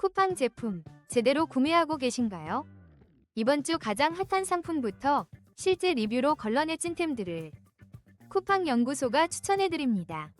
쿠팡 제품 제대로 구매하고 계신가요? 이번 주 가장 핫한 상품부터 실제 리뷰로 걸러내 찐템들을 쿠팡 연구소가 추천해드립니다.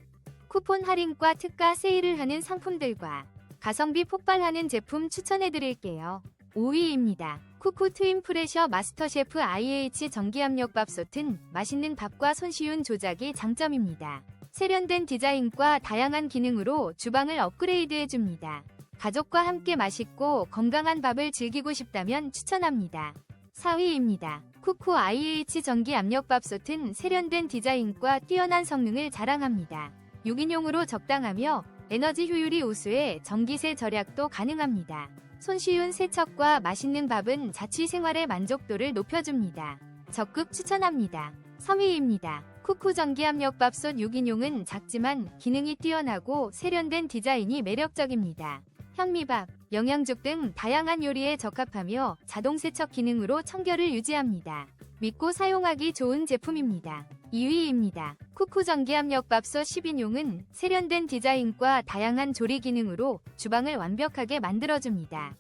쿠폰 할인과 특가 세일을 하는 상품들과 가성비 폭발하는 제품 추천해드릴게요. 5위입니다. 쿠쿠 트윈 프레셔 마스터 셰프 IH 전기압력밥 솥은 맛있는 밥과 손쉬운 조작이 장점입니다. 세련된 디자인과 다양한 기능으로 주방을 업그레이드해줍니다. 가족과 함께 맛있고 건강한 밥을 즐기고 싶다면 추천합니다. 4위입니다. 쿠쿠 IH 전기 압력밥솥은 세련된 디자인과 뛰어난 성능을 자랑합니다. 6인용으로 적당하며 에너지 효율이 우수해 전기세 절약도 가능합니다. 손쉬운 세척과 맛있는 밥은 자취 생활의 만족도를 높여줍니다. 적극 추천합니다. 3위입니다. 쿠쿠 전기압력밥솥 6인용은 작지만 기능이 뛰어나고 세련된 디자인이 매력적입니다. 현미밥, 영양죽 등 다양한 요리에 적합하며 자동 세척 기능으로 청결을 유지합니다. 믿고 사용하기 좋은 제품입니다. 2위입니다. 쿠쿠 전기압력밥솥 10인용은 세련된 디자인과 다양한 조리 기능으로 주방을 완벽하게 만들어줍니다.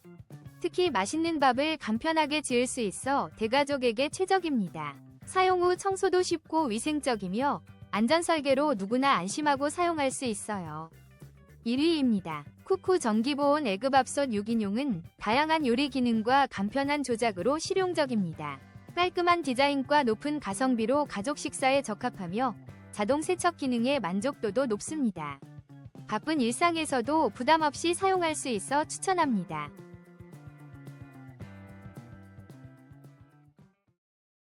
특히 맛있는 밥을 간편하게 지을 수 있어 대가족에게 최적입니다. 사용 후 청소도 쉽고 위생적이며 안전 설계로 누구나 안심하고 사용할 수 있어요. 1위입니다. 쿠쿠 전기보온 에그밥솥 6인용은 다양한 요리 기능과 간편한 조작으로 실용적입니다. 깔끔한 디자인과 높은 가성비로 가족 식사에 적합하며 자동 세척 기능의 만족도도 높습니다. 바쁜 일상에서도 부담 없이 사용할 수 있어 추천합니다.